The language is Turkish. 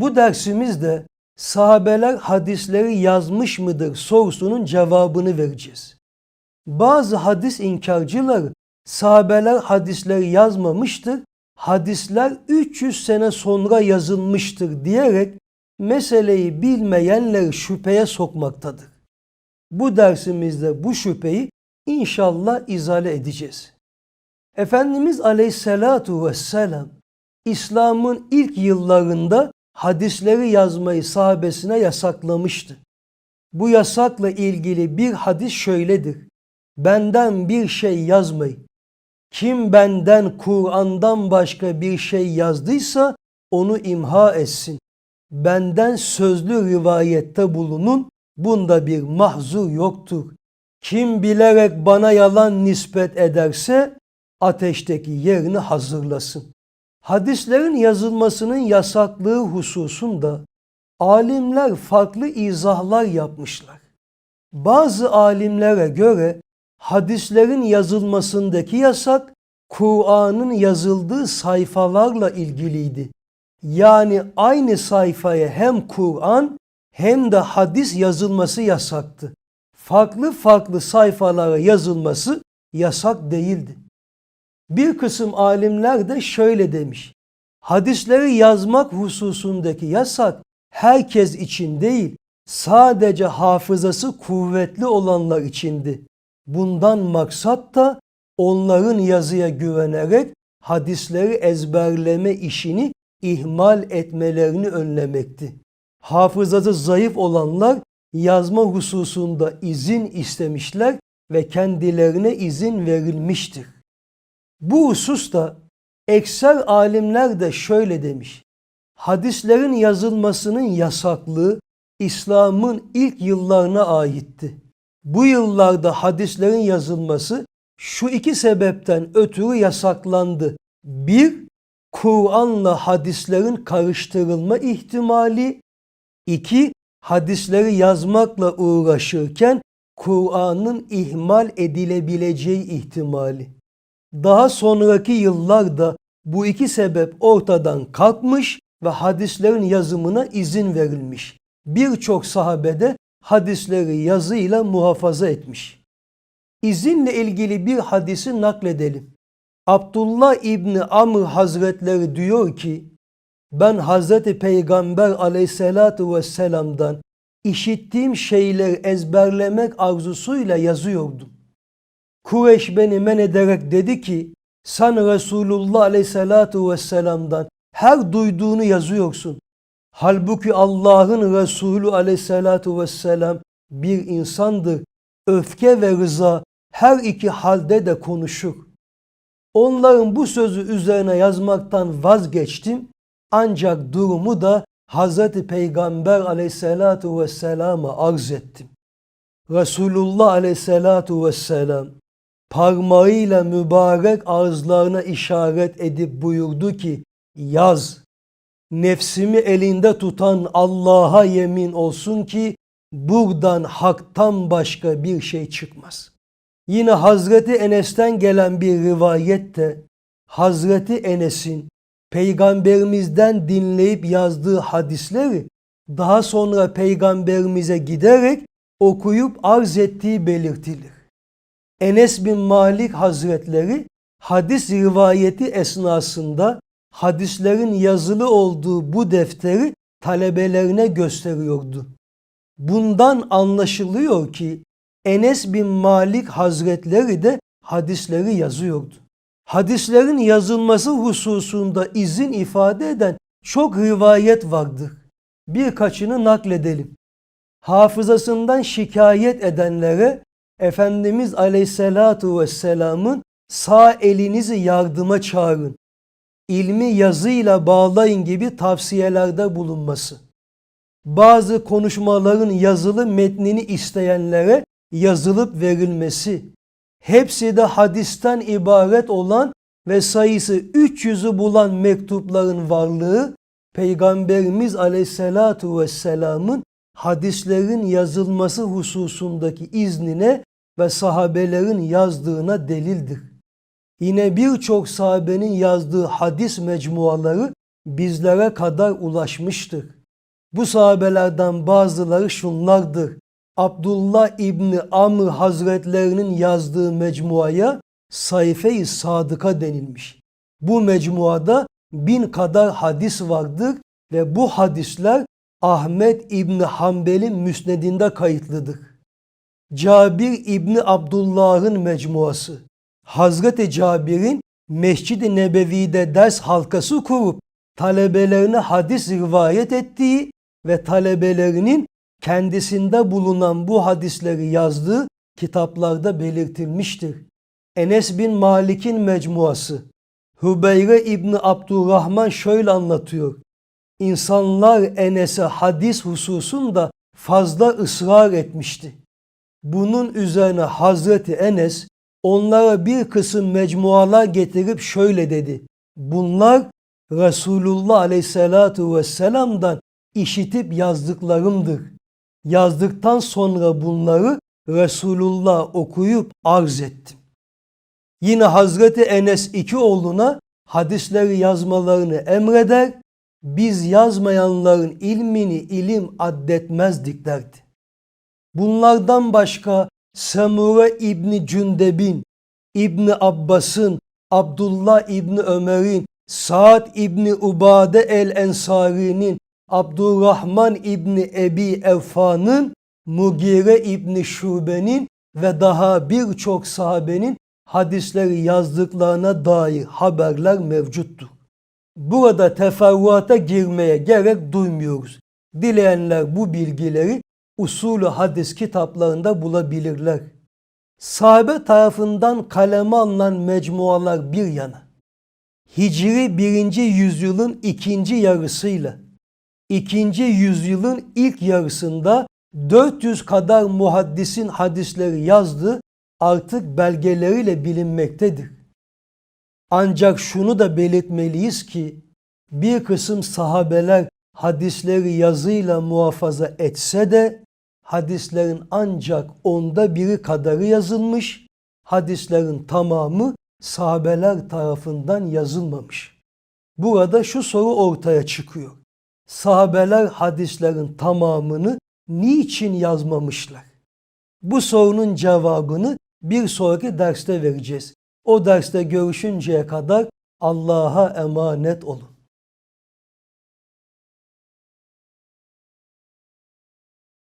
Bu dersimizde sahabeler hadisleri yazmış mıdır sorusunun cevabını vereceğiz. Bazı hadis inkarcıları sahabeler hadisleri yazmamıştır, hadisler 300 sene sonra yazılmıştır diyerek meseleyi bilmeyenleri şüpheye sokmaktadır. Bu dersimizde bu şüpheyi inşallah izale edeceğiz. Efendimiz Aleyhisselatu Vesselam İslam'ın ilk yıllarında hadisleri yazmayı sahabesine yasaklamıştı. Bu yasakla ilgili bir hadis şöyledir. Benden bir şey yazmayın. Kim benden Kur'an'dan başka bir şey yazdıysa onu imha etsin. Benden sözlü rivayette bulunun. Bunda bir mahzur yoktur. Kim bilerek bana yalan nispet ederse ateşteki yerini hazırlasın. Hadislerin yazılmasının yasaklığı hususunda alimler farklı izahlar yapmışlar. Bazı alimlere göre hadislerin yazılmasındaki yasak Kur'an'ın yazıldığı sayfalarla ilgiliydi. Yani aynı sayfaya hem Kur'an hem de hadis yazılması yasaktı. Farklı farklı sayfalara yazılması yasak değildi. Bir kısım alimler de şöyle demiş. Hadisleri yazmak hususundaki yasak herkes için değil, sadece hafızası kuvvetli olanlar içindi. Bundan maksat da onların yazıya güvenerek hadisleri ezberleme işini ihmal etmelerini önlemekti. Hafızası zayıf olanlar yazma hususunda izin istemişler ve kendilerine izin verilmiştir. Bu hususta ekser alimler de şöyle demiş. Hadislerin yazılmasının yasaklığı İslam'ın ilk yıllarına aitti. Bu yıllarda hadislerin yazılması şu iki sebepten ötürü yasaklandı. Bir, Kur'an'la hadislerin karıştırılma ihtimali. iki hadisleri yazmakla uğraşırken Kur'an'ın ihmal edilebileceği ihtimali. Daha sonraki yıllarda bu iki sebep ortadan kalkmış ve hadislerin yazımına izin verilmiş. Birçok sahabede hadisleri yazıyla muhafaza etmiş. İzinle ilgili bir hadisi nakledelim. Abdullah İbni Amr Hazretleri diyor ki, ben Hazreti Peygamber aleyhissalatu vesselam'dan işittiğim şeyleri ezberlemek arzusuyla yazıyordum. Kureyş beni men ederek dedi ki, sen Resulullah aleyhissalatu vesselam'dan her duyduğunu yazıyorsun. Halbuki Allah'ın Resulü aleyhissalatu vesselam bir insandır. Öfke ve rıza her iki halde de konuşur. Onların bu sözü üzerine yazmaktan vazgeçtim. Ancak durumu da Hazreti Peygamber aleyhissalatu vesselama arz ettim. Resulullah aleyhissalatu vesselam parmağıyla mübarek ağızlarına işaret edip buyurdu ki yaz. Nefsimi elinde tutan Allah'a yemin olsun ki buradan haktan başka bir şey çıkmaz. Yine Hazreti Enes'ten gelen bir rivayette Hazreti Enes'in peygamberimizden dinleyip yazdığı hadisleri daha sonra peygamberimize giderek okuyup arz ettiği belirtilir. Enes bin Malik Hazretleri hadis rivayeti esnasında hadislerin yazılı olduğu bu defteri talebelerine gösteriyordu. Bundan anlaşılıyor ki Enes bin Malik Hazretleri de hadisleri yazıyordu. Hadislerin yazılması hususunda izin ifade eden çok rivayet vardır. Birkaçını nakledelim. Hafızasından şikayet edenlere Efendimiz Aleyhisselatu Vesselam'ın sağ elinizi yardıma çağırın. İlmi yazıyla bağlayın gibi tavsiyelerde bulunması. Bazı konuşmaların yazılı metnini isteyenlere yazılıp verilmesi. Hepsi de hadisten ibaret olan ve sayısı 300'ü bulan mektupların varlığı Peygamberimiz Aleyhisselatu Vesselam'ın hadislerin yazılması hususundaki iznine ve sahabelerin yazdığına delildir. Yine birçok sahabenin yazdığı hadis mecmuaları bizlere kadar ulaşmıştır. Bu sahabelerden bazıları şunlardır. Abdullah İbni Amr Hazretlerinin yazdığı mecmuaya Sayfe-i Sadıka denilmiş. Bu mecmuada bin kadar hadis vardır ve bu hadisler Ahmet İbni Hanbel'in müsnedinde kayıtlıdır. Cabir İbni Abdullah'ın mecmuası. Hazreti Cabir'in Mescid-i Nebevi'de ders halkası kurup talebelerine hadis rivayet ettiği ve talebelerinin kendisinde bulunan bu hadisleri yazdığı kitaplarda belirtilmiştir. Enes bin Malik'in mecmuası. Hübeyre İbni Abdurrahman şöyle anlatıyor. İnsanlar Enes'e hadis hususunda fazla ısrar etmişti. Bunun üzerine Hazreti Enes onlara bir kısım mecmualar getirip şöyle dedi. Bunlar Resulullah Aleyhisselatu Vesselam'dan işitip yazdıklarımdır. Yazdıktan sonra bunları Resulullah okuyup arz ettim. Yine Hazreti Enes iki oğluna hadisleri yazmalarını emreder, biz yazmayanların ilmini ilim addetmezdik derdi. Bunlardan başka Semure İbni Cündeb'in, İbni Abbas'ın, Abdullah İbni Ömer'in, Sa'd İbni Ubade el-Ensari'nin, Abdurrahman İbni Ebi Evfa'nın, Mugire İbni Şube'nin ve daha birçok sahabenin hadisleri yazdıklarına dair haberler mevcuttur. Burada teferruata girmeye gerek duymuyoruz. Dileyenler bu bilgileri usulü hadis kitaplarında bulabilirler. Sahabe tarafından kaleme alınan mecmualar bir yana. Hicri 1. yüzyılın ikinci yarısıyla ikinci yüzyılın ilk yarısında 400 kadar muhaddisin hadisleri yazdığı artık belgeleriyle bilinmektedir. Ancak şunu da belirtmeliyiz ki bir kısım sahabeler hadisleri yazıyla muhafaza etse de hadislerin ancak onda biri kadarı yazılmış, hadislerin tamamı sahabeler tarafından yazılmamış. Burada şu soru ortaya çıkıyor. Sahabeler hadislerin tamamını niçin yazmamışlar? Bu sorunun cevabını bir sonraki derste vereceğiz. O derste görüşünceye kadar Allah'a emanet olun.